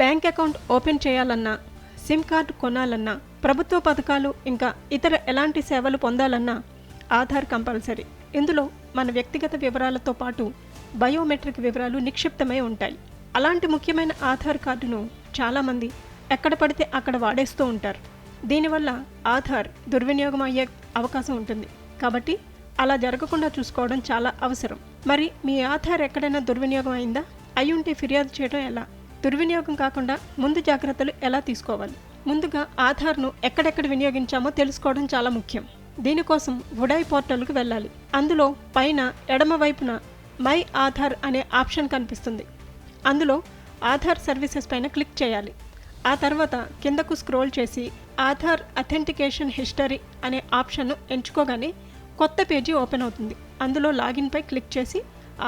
Bank account open చేయాలన్నా SIM card కొనాలన్నా ప్రభుత్వ పథకాలు ఇంకా ఇతర ఎలాంటి సేవలు పొందాలన్నా ఆధార్ కంపల్సరీ. ఇందులో మన వ్యక్తిగత వివరాలతో పాటు బయోమెట్రిక్ వివరాలు నిక్షిప్తమై ఉంటాయి. అలాంటి ముఖ్యమైన ఆధార్ కార్డును చాలామంది ఎక్కడ పడితే అక్కడ వాడేస్తూ ఉంటారు. దీనివల్ల ఆధార్ దుర్వినియోగం అయ్యే అవకాశం ఉంటుంది. కాబట్టి అలా జరగకుండా చూసుకోవడం చాలా అవసరం. మరి మీ ఆధార్ ఎక్కడైనా దుర్వినియోగం అయిందా అయ్యుంటే ఫిర్యాదు చేయడం ఎలా? దుర్వినియోగం కాకుండా ముందు జాగ్రత్తలు ఎలా తీసుకోవాలి? ముందుగా ఆధార్ను ఎక్కడెక్కడ వినియోగించామో తెలుసుకోవడం చాలా ముఖ్యం. దీనికోసం ఉడాయ్ పోర్టల్కు వెళ్ళాలి. అందులో పైన ఎడమ వైపున మై ఆధార్ అనే ఆప్షన్ కనిపిస్తుంది. అందులో ఆధార్ సర్వీసెస్ పైన క్లిక్ చేయాలి. ఆ తర్వాత కిందకు స్క్రోల్ చేసి ఆధార్ అథెంటికేషన్ హిస్టరీ అనే ఆప్షన్ను ఎంచుకోగానే కొత్త పేజీ ఓపెన్ అవుతుంది. అందులో లాగిన్పై క్లిక్ చేసి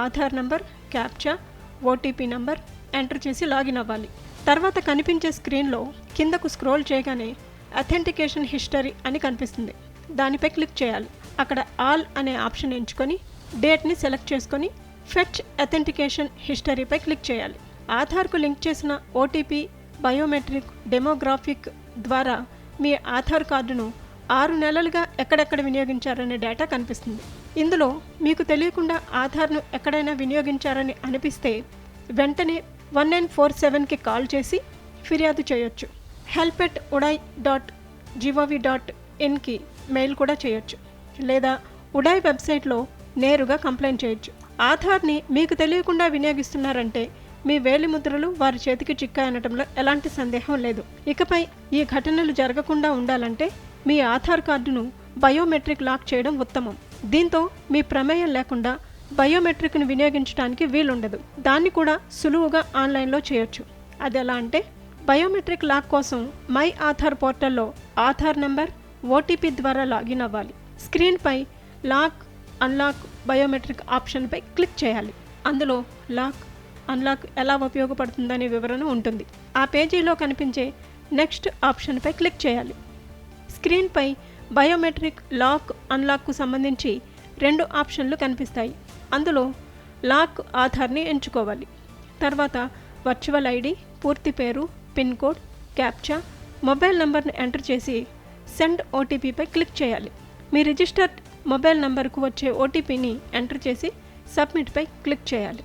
Aadhaar number captcha OTP number enter చేసి లాగిన్ అవ్వాలి. తర్వాత కనిపించే స్క్రీన్లో కిందకు స్క్రోల్ చేయగానే అథెంటికేషన్ హిస్టరీ అని కనిపిస్తుంది. దానిపై క్లిక్ చేయాలి. అక్కడ ఆల్ అనే ఆప్షన్ ఎంచుకొని డేట్ని సెలెక్ట్ చేసుకొని ఫెచ్ అథెంటికేషన్ హిస్టరీపై క్లిక్ చేయాలి. ఆధార్కు లింక్ చేసిన ఓటీపీ బయోమెట్రిక్ డెమోగ్రాఫిక్ ద్వారా మీ ఆధార్ కార్డును ఆరు నెలలుగా ఎక్కడెక్కడ వినియోగించారనే డేటా కనిపిస్తుంది. ఇందులో మీకు తెలియకుండా ఆధార్ను ఎక్కడైనా వినియోగించారని అనిపిస్తే వెంటనే వన్ నైన్ ఫోర్ సెవెన్కి కాల్ చేసి ఫిర్యాదు చేయొచ్చు. Help at UIDAI dot G O V dot ఇన్కి mail కూడా చేయొచ్చు. లేదా ఉడాయ్ వెబ్సైట్లో నేరుగా కంప్లైంట్ చేయొచ్చు. ఆధార్ని మీకు తెలియకుండా వినియోగిస్తున్నారంటే మీ వేలిముద్రలు వారి చేతికి చిక్కాయనటంలో ఎలాంటి సందేహం లేదు. ఇకపై ఈ ఘటనలు జరగకుండా ఉండాలంటే మీ ఆధార్ కార్డును బయోమెట్రిక్ లాక్ చేయడం ఉత్తమం. దీంతో మీ ప్రమేయం లేకుండా బయోమెట్రిక్ను వినియోగించడానికి వీలుండదు. దాన్ని కూడా సులువుగా ఆన్లైన్లో చేయొచ్చు. అది ఎలా అంటే బయోమెట్రిక్ లాక్ కోసం మై ఆధార్ పోర్టల్లో ఆధార్ నంబర్ ఓటీపీ ద్వారా లాగిన్ అవ్వాలి. స్క్రీన్పై లాక్ అన్లాక్ బయోమెట్రిక్ ఆప్షన్పై క్లిక్ చేయాలి. అందులో లాక్ అన్లాక్ ఎలా ఉపయోగపడుతుందనే వివరణ ఉంటుంది. ఆ పేజీలో కనిపించే నెక్స్ట్ ఆప్షన్పై క్లిక్ చేయాలి. స్క్రీన్పై బయోమెట్రిక్ లాక్ అన్లాక్కు సంబంధించి రెండు ఆప్షన్లు కనిపిస్తాయి. అందులో లాక్ ఆధార్ని ఎంచుకోవాలి. తర్వాత వర్చువల్ ఐడి పూర్తి పేరు పిన్ కోడ్ క్యాప్చా మొబైల్ నంబర్ను ఎంటర్ చేసి సెండ్ ఓటీపీపై క్లిక్ చేయాలి. మీ రిజిస్టర్డ్ మొబైల్ నంబర్కు వచ్చే ఓటీపీని ఎంటర్ చేసి సబ్మిట్పై క్లిక్ చేయాలి.